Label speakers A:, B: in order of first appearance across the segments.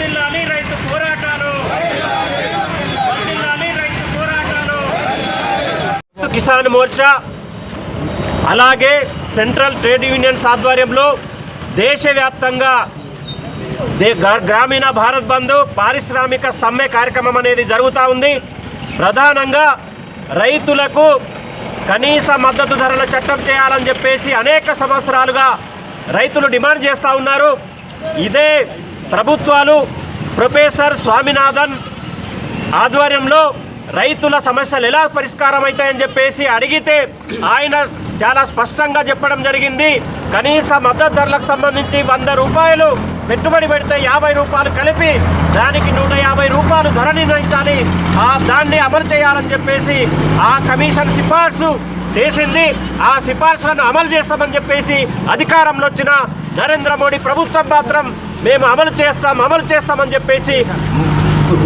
A: వర్ధిల్లాలి రైతు పోరాటాలు. వర్ధిల్లాలి రైతు పోరాటాలు. కిసాన్ మోర్చా అలాగే సెంట్రల్ ట్రేడ్ యూనియన్స్ ఆధ్వర్యంలో దేశవ్యాప్తంగా దే గ్రామీణ భారత్ బంధు పారిశ్రామిక సమ్మె కార్యక్రమం అనేది జరుగుతూ ఉంది. ప్రధానంగా రైతులకు కనీస మద్దతు ధరల చట్టం చేయాలని చెప్పేసి అనేక సంవత్సరాలుగా రైతులు డిమాండ్ చేస్తూ ఉన్నారు. ఇదే ప్రభుత్వాలు ప్రొఫెసర్ స్వామినాథన్ ఆధ్వర్యంలో రైతుల సమస్యలు ఎలా పరిష్కారం అవుతాయని చెప్పేసి అడిగితే ఆయన చాలా స్పష్టంగా చెప్పడం జరిగింది. కనీస మద్దతు ధరలకు సంబంధించి వంద రూపాయలు పెట్టుబడి పెడితే యాభై రూపాయలు కలిపి దానికి నూట యాభై రూపాయలు ధర నిర్ణయించాలి. ఆ దాన్ని అమలు చేయాలని చెప్పేసి ఆ కమిషన్ సిఫార్సు చేసింది. ఆ సిఫార్సులను అమలు చేస్తామని చెప్పేసి అధికారంలో వచ్చిన నరేంద్ర మోడీ ప్రభుత్వం మాత్రం మేము అమలు చేస్తాం అమలు చేస్తామని చెప్పేసి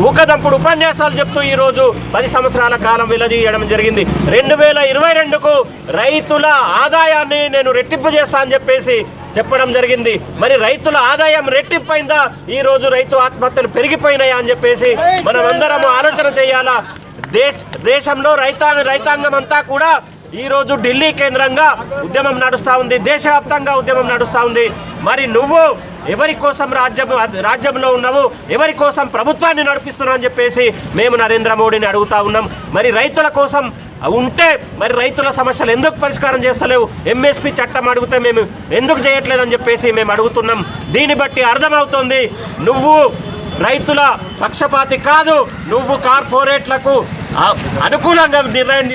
A: ఊకదంపుడు ఉపన్యాసాలు చెప్తూ ఈరోజు పది సంవత్సరాల కాలం విలదీయడం జరిగింది. రెండు వేల ఇరవై రెండుకు రైతుల ఆదాయాన్ని నేను రెట్టింపు చేస్తా అని చెప్పేసి చెప్పడం జరిగింది. మరి రైతుల ఆదాయం రెట్టింపైందా? ఈరోజు రైతు ఆత్మహత్యలు పెరిగిపోయినాయా అని చెప్పేసి మనం అందరము ఆలోచన చేయాలా? దేశ దేశంలో రైతాంగ రైతాంగం అంతా కూడా ఈ రోజు ఢిల్లీ కేంద్రంగా ఉద్యమం నడుస్తూ ఉంది. దేశవ్యాప్తంగా ఉద్యమం నడుస్తూ ఉంది. మరి నువ్వు ఎవరి కోసం రాజ్యం రాజ్యంలో ఉన్నావు? ఎవరి కోసం ప్రభుత్వాన్ని నడిపిస్తున్నావు అని చెప్పేసి మేము నరేంద్ర మోడీని అడుగుతా ఉన్నాం. మరి రైతుల కోసం ఉంటే మరి రైతుల సమస్యలు ఎందుకు పరిష్కారం చేస్తలేవు? ఎంఎస్పి చట్టం అడిగితే మేము ఎందుకు చేయట్లేదని చెప్పేసి మేము అడుగుతున్నాం. దీన్ని బట్టి అర్థమవుతుంది నువ్వు రైతుల పక్షపాతి కాదు. నువ్వు కార్పొరేట్లకు అనుకూలంగా నిర్ణయం